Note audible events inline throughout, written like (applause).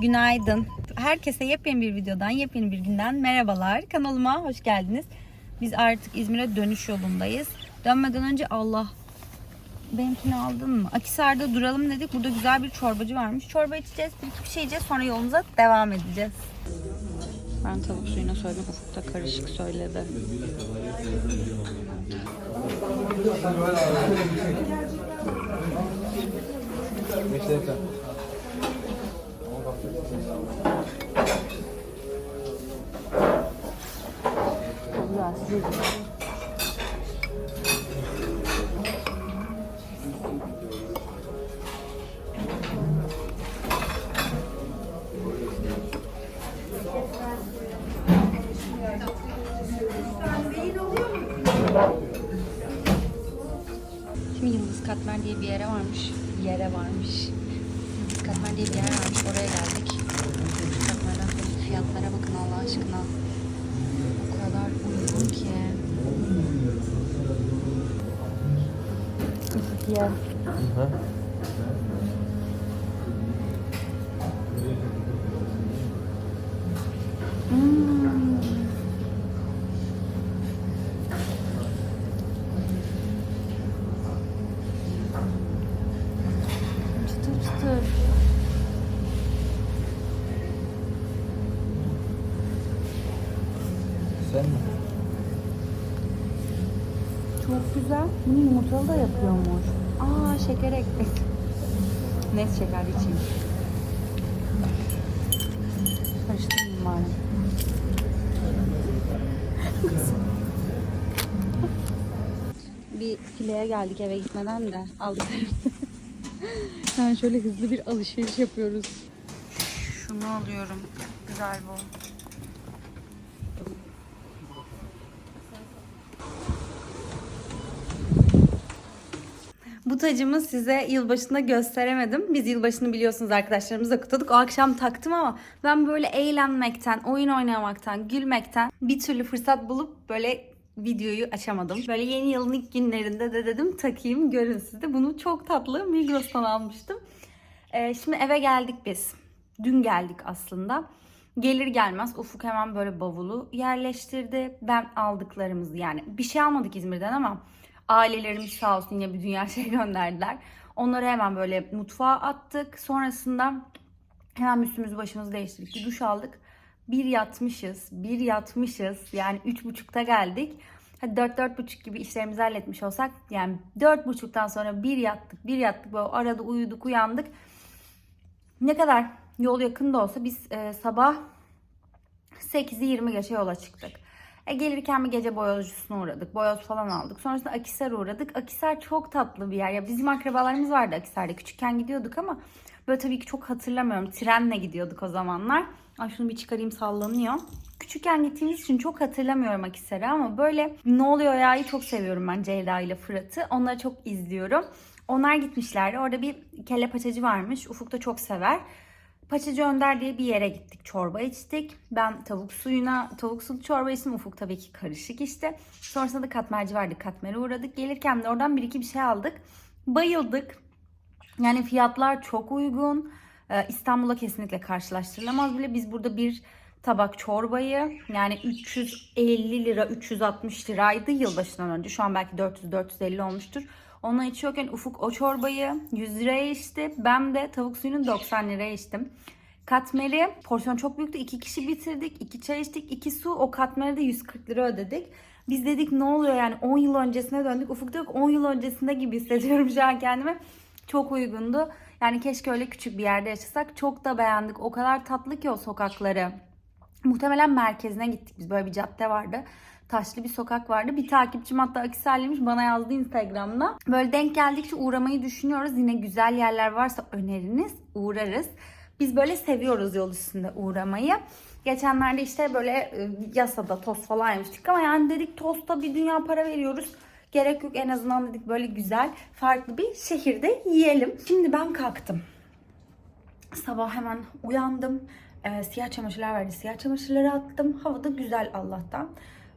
günaydın. Herkese yepyeni bir videodan, yepyeni bir günden merhabalar. Kanalıma hoş geldiniz. Biz artık İzmir'e dönüş yolundayız. Dönmeden önce Allah benimkini aldın mı? Akisar'da duralım dedik. Burada güzel bir çorbacı varmış. Çorba içeceğiz, bir iki bir şey yiyeceğiz. Sonra yolumuza devam edeceğiz. Ben tavuk suyuna söyledim. Ufuk da karışık söyledi. Şimdi güzel. Bunu yumurtalı da yapıyormuş. Aa şeker ekmek. Net şeker içeyim. Karıştırmayayım bari. (laughs) bir fileye geldik eve gitmeden de aldık. (laughs) yani şöyle hızlı bir alışveriş yapıyoruz. Şunu alıyorum. Güzel bu. Bu tacımı size yılbaşında gösteremedim. Biz yılbaşını biliyorsunuz arkadaşlarımızla kutladık. O akşam taktım ama ben böyle eğlenmekten, oyun oynamaktan, gülmekten bir türlü fırsat bulup böyle videoyu açamadım. Böyle yeni yılın ilk günlerinde de dedim takayım görün siz de. Bunu çok tatlı Migros'tan almıştım. Ee, şimdi eve geldik biz. Dün geldik aslında. Gelir gelmez Ufuk hemen böyle bavulu yerleştirdi. Ben aldıklarımızı yani bir şey almadık İzmir'den ama ailelerimiz sağ olsun yine bir dünya (laughs) şey gönderdiler. Onları hemen böyle mutfağa attık. Sonrasında hemen üstümüzü başımızı değiştirdik. Bir duş aldık. Bir yatmışız. Bir yatmışız. Yani üç buçukta geldik. Hadi dört dört buçuk gibi işlerimizi halletmiş olsak yani dört buçuktan sonra bir yattık bir yattık böyle arada uyuduk uyandık. Ne kadar yol yakın da olsa biz e, sabah 8'i 20 geçe yola çıktık. E, gelirken bir gece boyozcusuna uğradık. Boyoz falan aldık. Sonrasında Akisar'a uğradık. Akisar çok tatlı bir yer. Ya bizim akrabalarımız vardı Akisar'da. Küçükken gidiyorduk ama böyle tabii ki çok hatırlamıyorum. Trenle gidiyorduk o zamanlar. Ay şunu bir çıkarayım sallanıyor. Küçükken gittiğimiz için çok hatırlamıyorum Akisar'ı ama böyle ne oluyor ya'yı çok seviyorum ben Ceyda ile Fırat'ı. Onları çok izliyorum. Onlar gitmişlerdi. Orada bir kelle paçacı varmış. Ufuk da çok sever. Paçacı Önder diye bir yere gittik. Çorba içtik. Ben tavuk suyuna, tavuk sulu çorba içtim. Ufuk tabii ki karışık işte. Sonrasında da katmerci vardı. Katmere uğradık. Gelirken de oradan bir iki bir şey aldık. Bayıldık. Yani fiyatlar çok uygun. Ee, İstanbul'a kesinlikle karşılaştırılamaz bile. Biz burada bir tabak çorbayı yani 350 lira 360 liraydı yılbaşından önce. Şu an belki 400-450 olmuştur. Onu içiyorken Ufuk o çorbayı 100 liraya içti. Ben de tavuk suyunu 90 liraya içtim. Katmeri porsiyon çok büyüktü. İki kişi bitirdik. iki çay içtik. iki su. O katmeri de 140 lira ödedik. Biz dedik ne oluyor yani 10 yıl öncesine döndük. Ufuk diyor ki 10 yıl öncesinde gibi hissediyorum şu an kendimi. Çok uygundu. Yani keşke öyle küçük bir yerde yaşasak. Çok da beğendik. O kadar tatlı ki o sokakları. Muhtemelen merkezine gittik biz. Böyle bir cadde vardı. Taşlı bir sokak vardı. Bir takipçim hatta Akisar'lıymış bana yazdı Instagram'da. Böyle denk geldikçe uğramayı düşünüyoruz. Yine güzel yerler varsa öneriniz uğrarız. Biz böyle seviyoruz yol üstünde uğramayı. Geçenlerde işte böyle e, yasada tost falan yemiştik ama yani dedik tosta bir dünya para veriyoruz. Gerek yok en azından dedik böyle güzel farklı bir şehirde yiyelim. Şimdi ben kalktım. Sabah hemen uyandım. Ee, siyah çamaşırlar verdi. Siyah çamaşırları attım. Hava da güzel Allah'tan.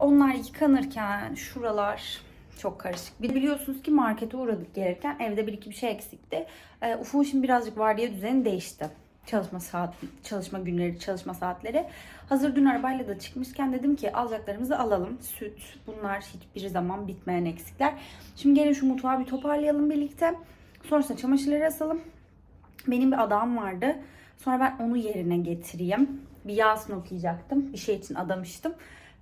Onlar yıkanırken şuralar çok karışık. Biliyorsunuz ki markete uğradık gelirken evde bir iki bir şey eksikti. Ee, Ufuk'un şimdi birazcık vardiya düzeni değişti. çalışma saat çalışma günleri, çalışma saatleri. Hazır dün arabayla da çıkmışken dedim ki alacaklarımızı alalım. Süt, bunlar hiçbir zaman bitmeyen eksikler. Şimdi gelin şu mutfağı bir toparlayalım birlikte. Sonrasında çamaşırları asalım. Benim bir adam vardı. Sonra ben onu yerine getireyim. Bir Yasin okuyacaktım. Bir şey için adamıştım.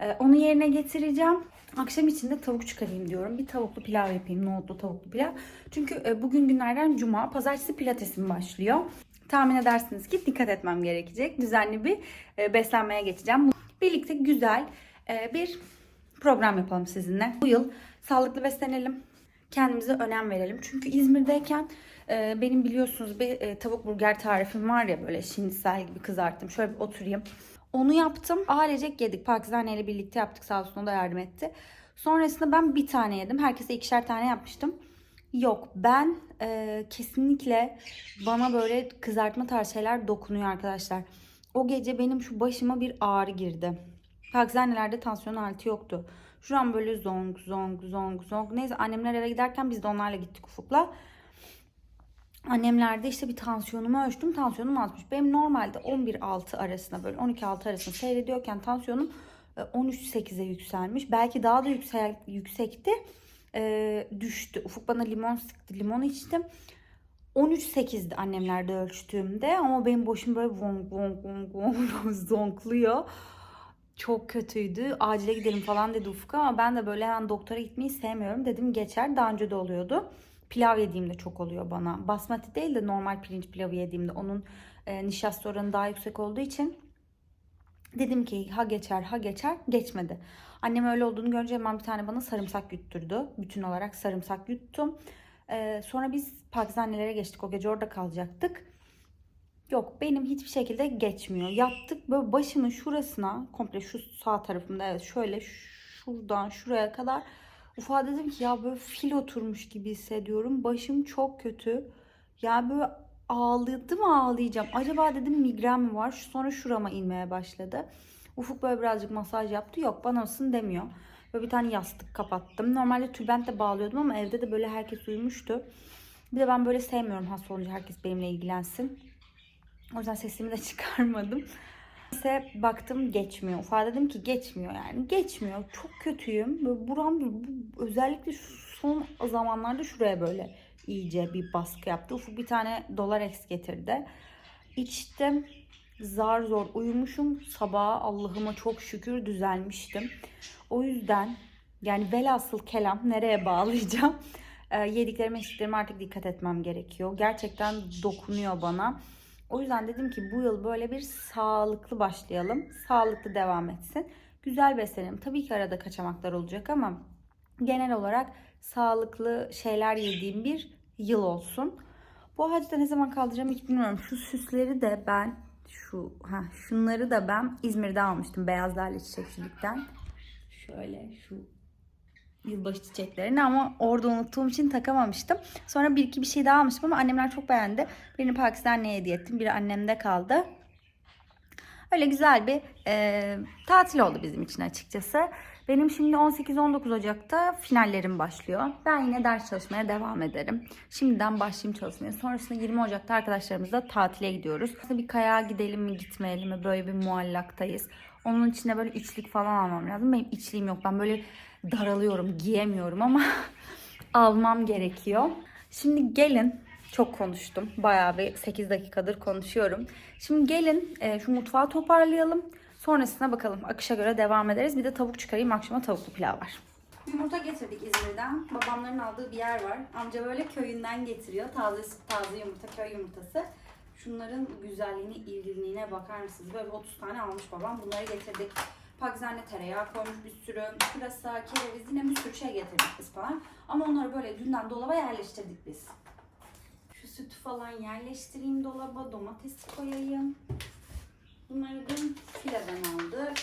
Ee, onu yerine getireceğim. Akşam için de tavuk çıkarayım diyorum. Bir tavuklu pilav yapayım. Nohutlu tavuklu pilav. Çünkü e, bugün günlerden cuma. Pazartesi pilatesim başlıyor. Tahmin edersiniz ki dikkat etmem gerekecek. Düzenli bir e, beslenmeye geçeceğim. Birlikte güzel e, bir program yapalım sizinle. Bu yıl sağlıklı beslenelim. Kendimize önem verelim. Çünkü İzmir'deyken benim biliyorsunuz bir tavuk burger tarifim var ya böyle şinisel gibi kızarttım. Şöyle bir oturayım. Onu yaptım. Ailecek yedik. Pakizane ile birlikte yaptık. Sağ olsun o da yardım etti. Sonrasında ben bir tane yedim. Herkese ikişer tane yapmıştım. Yok ben e, kesinlikle bana böyle kızartma tarzı şeyler dokunuyor arkadaşlar. O gece benim şu başıma bir ağrı girdi. Pakizanelerde tansiyon aleti yoktu. Şu an böyle zonk zonk zonk zonk. Neyse annemler eve giderken biz de onlarla gittik Ufuk'la. Annemlerde işte bir tansiyonumu ölçtüm. Tansiyonum azmış. Benim normalde 11-6 arasında böyle 12-6 arasında seyrediyorken tansiyonum e, 13-8'e yükselmiş. Belki daha da yüksel, yüksekti. E, düştü. Ufuk bana limon sıktı. Limon içtim. 13-8'di annemlerde ölçtüğümde ama benim başım böyle vonk vonk vonk vonk (laughs) zonkluyor. Çok kötüydü. Acile gidelim falan dedi Ufuk ama ben de böyle hemen doktora gitmeyi sevmiyorum. Dedim geçer. Daha önce de oluyordu. Pilav yediğimde çok oluyor bana. Basmati değil de normal pirinç pilavı yediğimde onun e, nişasta oranı daha yüksek olduğu için dedim ki ha geçer ha geçer geçmedi. Annem öyle olduğunu görünce hemen bir tane bana sarımsak yutturdu. Bütün olarak sarımsak yuttum. E, sonra biz Pakizanelere geçtik. O gece orada kalacaktık. Yok benim hiçbir şekilde geçmiyor. Yattık böyle başımın şurasına komple şu sağ tarafımda evet şöyle şuradan şuraya kadar Ufa dedim ki ya böyle fil oturmuş gibi hissediyorum. Başım çok kötü. Ya böyle ağladım ağlayacağım. Acaba dedim migren mi var? Sonra şurama inmeye başladı. Ufuk böyle birazcık masaj yaptı. Yok bana mısın demiyor. Böyle bir tane yastık kapattım. Normalde tülbentle bağlıyordum ama evde de böyle herkes uyumuştu. Bir de ben böyle sevmiyorum hasta olunca herkes benimle ilgilensin. O yüzden sesimi de (laughs) çıkarmadım. Neyse baktım geçmiyor. Ufak dedim ki geçmiyor yani. Geçmiyor. Çok kötüyüm. Böyle buram bu- özellikle son zamanlarda şuraya böyle iyice bir baskı yaptı. Ufuk bir tane dolar eks getirdi. İçtim. Zar zor uyumuşum. Sabaha Allah'ıma çok şükür düzelmiştim. O yüzden yani velhasıl kelam nereye bağlayacağım? (laughs) Ee, yediklerime içtiklerime artık dikkat etmem gerekiyor. Gerçekten dokunuyor bana. O yüzden dedim ki bu yıl böyle bir sağlıklı başlayalım. Sağlıklı devam etsin. Güzel beslenelim. Tabii ki arada kaçamaklar olacak ama genel olarak sağlıklı şeyler yediğim bir yıl olsun. Bu ağacı ne zaman kaldıracağım hiç bilmiyorum. Şu süsleri de ben şu ha şunları da ben İzmir'de almıştım. Beyaz lale çiçekçilikten. Şöyle şu yılbaşı çiçeklerini ama orada unuttuğum için takamamıştım. Sonra bir iki bir şey daha almıştım ama annemler çok beğendi. Birini Pakistan'a hediye ettim. Biri annemde kaldı. Öyle güzel bir e, tatil oldu bizim için açıkçası. Benim şimdi 18-19 Ocak'ta finallerim başlıyor. Ben yine ders çalışmaya devam ederim. Şimdiden başlayayım çalışmaya. Sonrasında 20 Ocak'ta arkadaşlarımızla tatile gidiyoruz. Aslında bir kayağa gidelim mi gitmeyelim mi böyle bir muallaktayız. Onun içine böyle içlik falan almam lazım. Benim içliğim yok. Ben böyle daralıyorum, giyemiyorum ama (laughs) almam gerekiyor. Şimdi gelin çok konuştum. Bayağı bir 8 dakikadır konuşuyorum. Şimdi gelin e, şu mutfağı toparlayalım. Sonrasına bakalım. Akışa göre devam ederiz. Bir de tavuk çıkarayım. Akşama tavuklu pilav var. Yumurta getirdik İzmir'den. Babamların aldığı bir yer var. Amca böyle köyünden getiriyor. Taze taze yumurta, köy yumurtası. Şunların güzelliğine, ilginliğine bakar mısınız? Böyle 30 tane almış babam. Bunları getirdik. Pakizane tereyağı koymuş bir sürü. Pırasa, kereviz yine bir sürü şey getirdik biz falan. Ama onları böyle dünden dolaba yerleştirdik biz. Şu sütü falan yerleştireyim dolaba. Domatesi koyayım. Bunları da fileden aldık.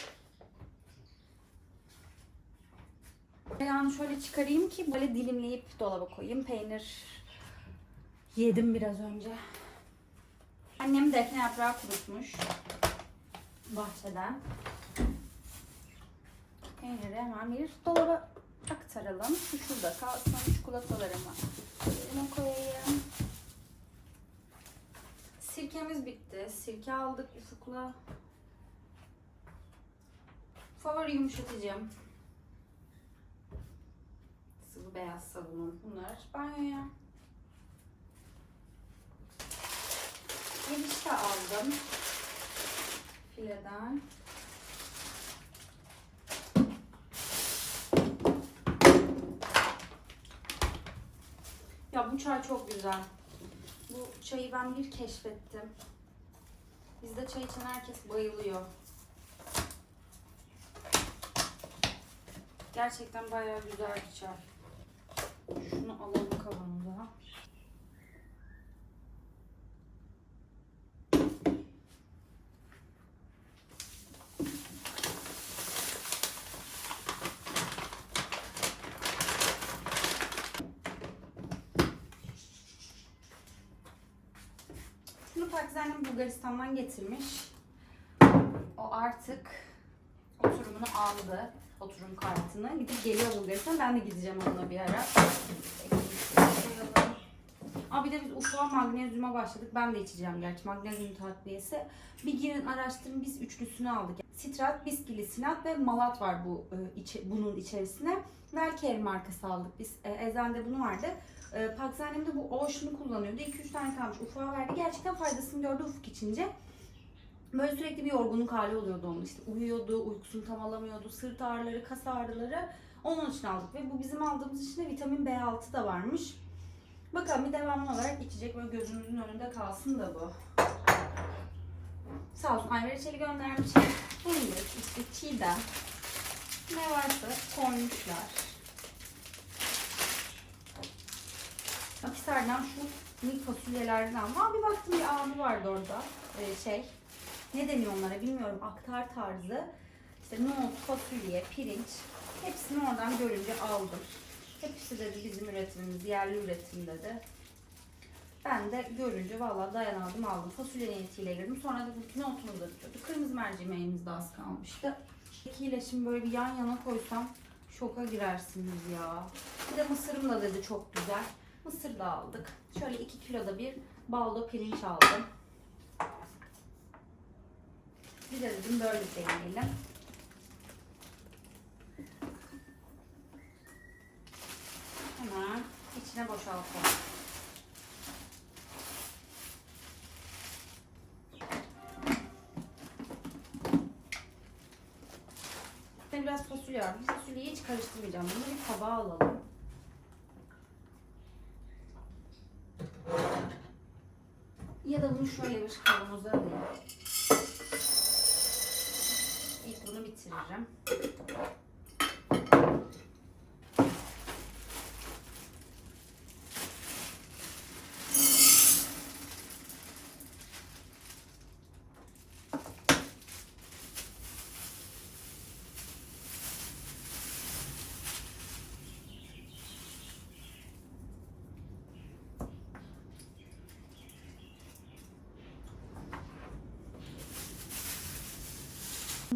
Tereyağını şöyle çıkarayım ki böyle dilimleyip dolaba koyayım. Peynir yedim biraz önce. Annem defne yaprağı kurutmuş. Bahçeden. Peyniri hemen bir dolaba aktaralım. Şu şurada kalsın. Çikolatalarımı yerine koyayım. Sirkemiz bitti. Sirke aldık ufukla. Favori yumuşatıcım. Sıvı beyaz sabunum. Bunlar banyoya. Erişte aldım. Fileden. Bu çay çok güzel. Bu çayı ben bir keşfettim. Bizde çay içen herkes bayılıyor. Gerçekten bayağı güzel bir çay. Şunu alalım kavanoza. Pakistan'ın Bulgaristan'dan getirmiş. O artık oturumunu aldı. Oturum kartını. Gidip geliyor Bulgaristan. Ben de gideceğim onunla bir ara. Aa bir de biz ufağa magnezyuma başladık. Ben de içeceğim gerçi magnezyum takviyesi. Bir girin araştırın biz üçlüsünü aldık. Sitrat, biskili, sinat ve malat var bu e, içe- bunun içerisine. Velker markası aldık biz. E, Ezel'de bunu vardı. E, Pakistan'da bu Ocean'ı kullanıyordu. 2-3 tane kalmış. Ufağa verdi. Gerçekten faydasını gördü ufuk içince. Böyle sürekli bir yorgunluk hali oluyordu onun işte. Uyuyordu, uykusunu tam alamıyordu. Sırt ağrıları, kas ağrıları. Onun için aldık. Ve bu bizim aldığımız için de vitamin B6 da varmış. Bakalım bir devamlı olarak içecek böyle gözümüzün önünde kalsın da bu. Sağ olsun Ayver İçeri göndermiş. Fındık, işte çiğdem. Ne varsa koymuşlar. Akisar'dan şu minik fasulyelerden ama bir baktım bir abi vardı orada. Ee, şey ne deniyor onlara bilmiyorum aktar tarzı. İşte nohut, fasulye, pirinç hepsini oradan görünce aldım. Hepsi dedi bizim üretimimiz, yerli üretim dedi. Ben de görünce vallahi dayanamadım aldım. Fasulye niyetiyle girdim. Sonra dedim ki nohutumuz da bitiyordu. Kırmızı mercimeğimiz de az kalmıştı. İkiyle şimdi böyle bir yan yana koysam şoka girersiniz ya. Bir de mısırım da dedi çok güzel. Mısır da aldık. Şöyle 2 kiloda bir baldo pirinç aldım. Bir de dedim böyle deneyelim. Hemen içine boşaltalım. Şimdi biraz fasulye var. Fasulyeyi hiç karıştırmayacağım. Bunu bir tabağa alalım. Ya da bunu şöyle bir kavanoza alayım. İlk bunu bitiririm.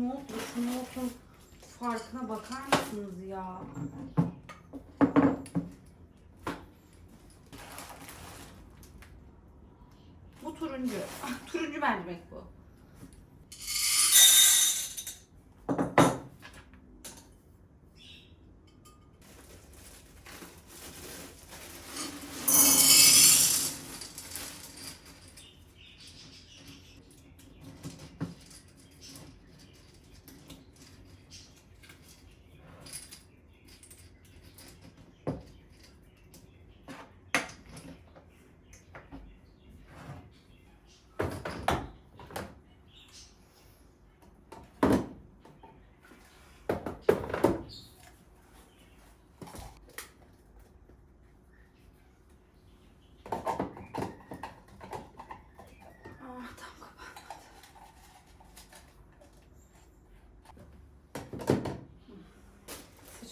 Ne oldu? Şu nohutun farkına bakar mısınız ya?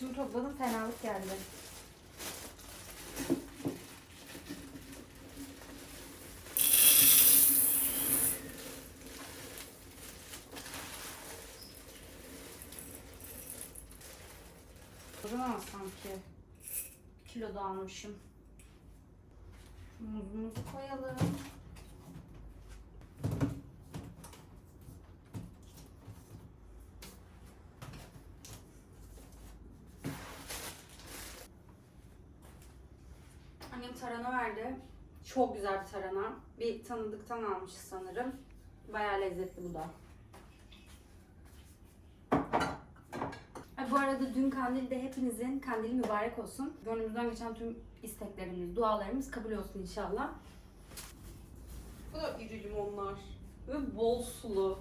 Saçımı topladım fenalık geldi. Zaman sanki kilo da almışım. Bir tarhana verdi. Çok güzel bir tarhana. Bir tanıdıktan almış sanırım. Bayağı lezzetli bu da. Bu arada dün kandilde hepinizin kandili mübarek olsun. Gönlümüzden geçen tüm isteklerimiz, dualarımız kabul olsun inşallah. Bu da iri limonlar. Ve bol sulu.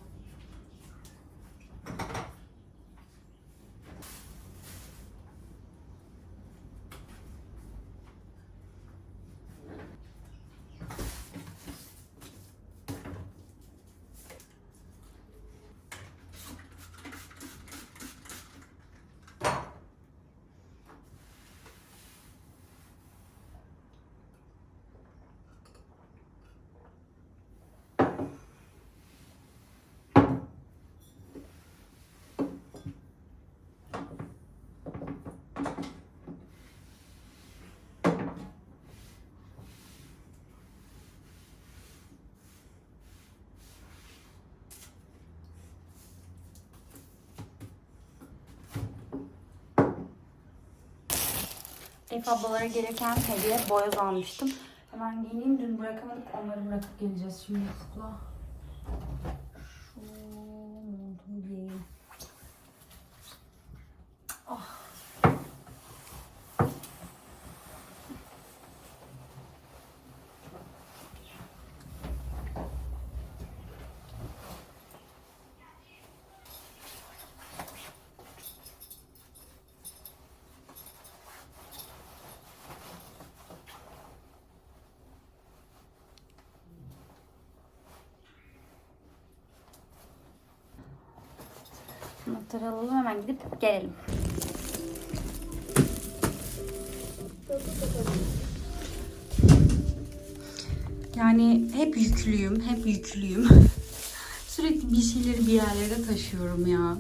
Elif ablalara gereken hediye boyoz almıştım. Hemen giyineyim. Dün bırakamadık. Onları bırakıp geleceğiz şimdi okula. Notları alalım hemen gidip gelelim. Yani hep yüklüyüm, hep yüklüyüm. (laughs) Sürekli bir şeyleri bir yerlere taşıyorum ya.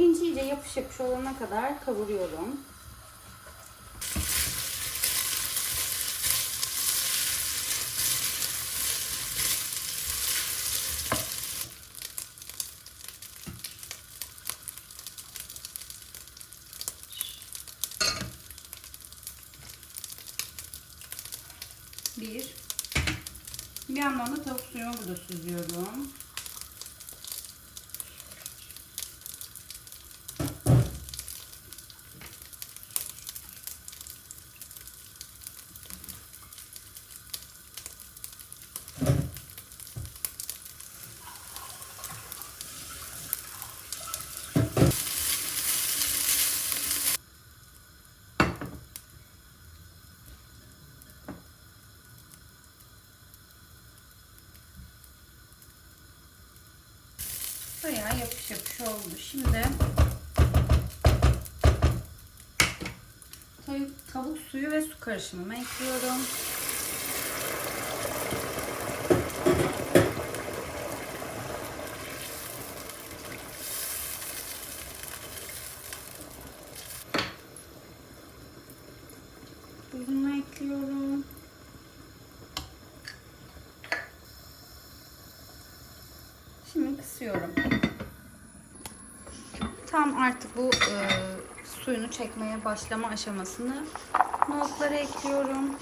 Pirinç iyice yapış yapış olana kadar kavuruyorum. Bir. Bir yandan da tavuk suyumu burada süzüyorum. Bayağı yapış yapış oldu. Şimdi tavuk, suyu ve su karışımımı ekliyorum. Tuzunu ekliyorum. Şimdi kısıyorum. Tam artık bu e, suyunu çekmeye başlama aşamasını nohutlara ekliyorum.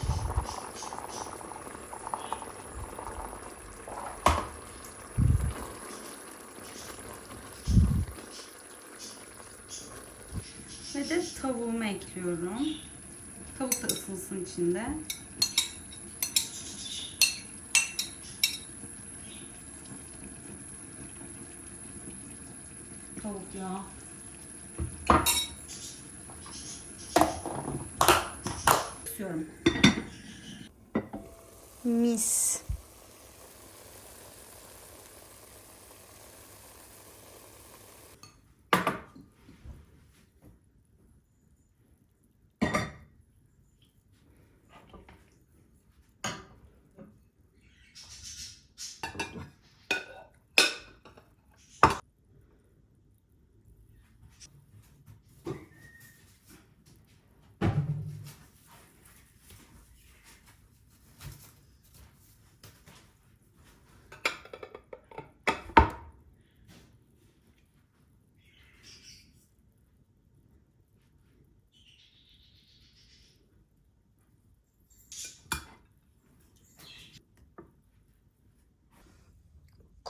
Ve de tavuğumu ekliyorum. Tavuk da ısınsın içinde. soğuk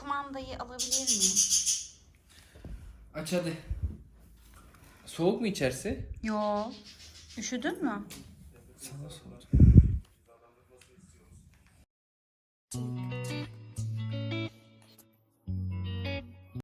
Kumandayı alabilir miyim? Aç hadi. Soğuk mu içerisi? Yo. Üşüdün mü?